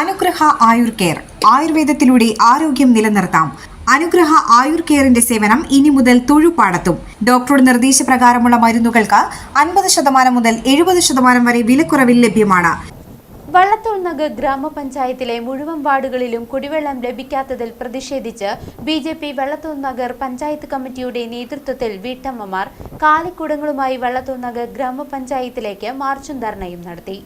അനുഗ്രഹ ആയുർ കെയർ. ആയുർവേദത്തിലൂടെ ആരോഗ്യം നിലനിർത്താം. അനുഗ്രഹ ആയുർ കെയറിന്റെ സേവനം ഇനി മുതൽ തൊഴുപാടത്തും. ഡോക്ടറുടെ നിർദ്ദേശപ്രകാരമുള്ള മരുന്നുകൾക്ക് അൻപത് ശതമാനം മുതൽ എഴുപത് ശതമാനം വരെ വിലക്കുറവിൽ ലഭ്യമാണ്. വള്ളത്തോൾ നഗർ ഗ്രാമപഞ്ചായത്തിലെ മുഴുവൻ വാർഡുകളിലും കുടിവെള്ളം ലഭിക്കാത്തതിൽ പ്രതിഷേധിച്ച് B J P Vallathol Nagar panchayat കമ്മിറ്റിയുടെ നേതൃത്വത്തിൽ വീട്ടമ്മമാർ കാലിക്കുടങ്ങളുമായി വള്ളത്തോൾ നഗർ ഗ്രാമപഞ്ചായത്തിലേക്ക് മാർച്ചും ധർണയും നടത്തി.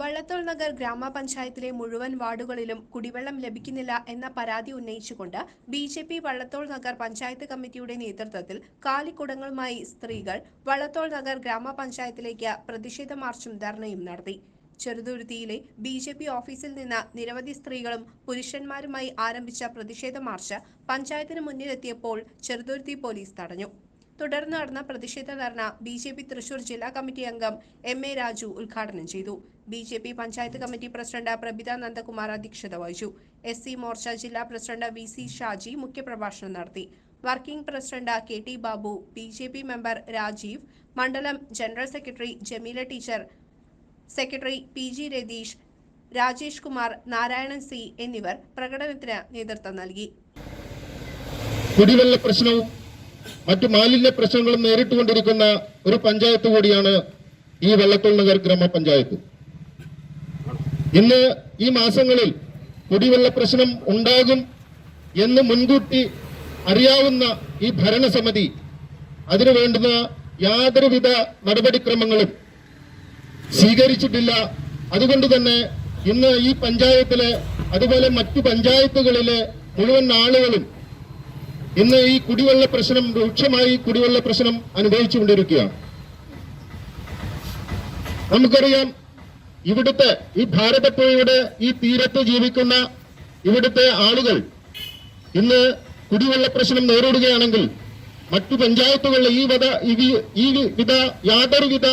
വള്ളത്തോൾ നഗർ ഗ്രാമപഞ്ചായത്തിലെ മുഴുവൻ വാർഡുകളിലും കുടിവെള്ളം ലഭിക്കുന്നില്ല എന്ന പരാതി ഉന്നയിച്ചുകൊണ്ട് B J P Vallathol Nagar panchayat കമ്മിറ്റിയുടെ നേതൃത്വത്തിൽ കാലിക്കുടങ്ങളുമായി സ്ത്രീകൾ വള്ളത്തോൾ നഗർ ഗ്രാമപഞ്ചായത്തിലേക്ക് പ്രതിഷേധ മാർച്ചും ധർണയും നടത്തി. ചെറുതുരുത്തിയിലെ ബി ജെ പി ഓഫീസിൽ നിന്ന് നിരവധി സ്ത്രീകളും പുരുഷന്മാരുമായി ആരംഭിച്ച പ്രതിഷേധ മാർച്ച് പഞ്ചായത്തിന് മുന്നിലെത്തിയപ്പോൾ ചെറുതുരുത്തി പോലീസ് തടഞ്ഞു. തുടർന്ന് നടന്ന പ്രതിഷേധ dharna B J P Thrissur ജില്ലാ കമ്മിറ്റി അംഗം എം എ രാജു ഉദ്ഘാടനം ചെയ്തു. B J P panchayat committee president Prabitha Nandakumar അധ്യക്ഷത വഹിച്ചു. എസ് സി മോർച്ച ജില്ലാ പ്രസിഡന്റ് വി സി ഷാജി മുഖ്യപ്രഭാഷണം നടത്തി. Working president K T Babu B J P member Rajeev മണ്ഡലം general secretary Jameela teacher secretary P G Ratheesh Rajesh Kumar Narayanan C എന്നിവർ പ്രകടനത്തിന് നേതൃത്വം നൽകി. കുടിവെള്ള പ്രശ്നവും മറ്റു മാലിന്യ പ്രശ്നങ്ങളും നേരിട്ടുകൊണ്ടിരിക്കുന്ന ഒരു പഞ്ചായത്ത് കൂടിയാണ് ഈ വെള്ളത്തോൾ നഗർ ഗ്രാമപഞ്ചായത്ത്. ഇന്ന് ഈ മാസങ്ങളിൽ കുടിവെള്ള പ്രശ്നം ഉണ്ടാകും എന്ന് മുൻകൂട്ടി അറിയാവുന്ന ഈ ഭരണസമിതി അതിനു വേണ്ടുന്ന യാതൊരുവിധ നടപടിക്രമങ്ങളും സ്വീകരിച്ചിട്ടില്ല. അതുകൊണ്ട് തന്നെ ഇന്ന് ഈ പഞ്ചായത്തിലെ അതുപോലെ മറ്റു പഞ്ചായത്തുകളിലെ മുഴുവൻ ആളുകളും ഇന്ന് ഈ കുടിവെള്ള പ്രശ്നം രൂക്ഷമായി കുടിവെള്ള പ്രശ്നം അനുഭവിച്ചുകൊണ്ടിരിക്കുകയാണ്. നമുക്കറിയാം ഇവിടുത്തെ ഈ ഭാരതപ്പുഴയുടെ ഈ തീരത്ത് ജീവിക്കുന്ന ഇവിടുത്തെ ആളുകൾ ഇന്ന് കുടിവെള്ള പ്രശ്നം നേരിടുകയാണെങ്കിൽ മറ്റു പഞ്ചായത്തുകളിലെ ഈ വിധ ഈ വിധ യാതൊരുവിധ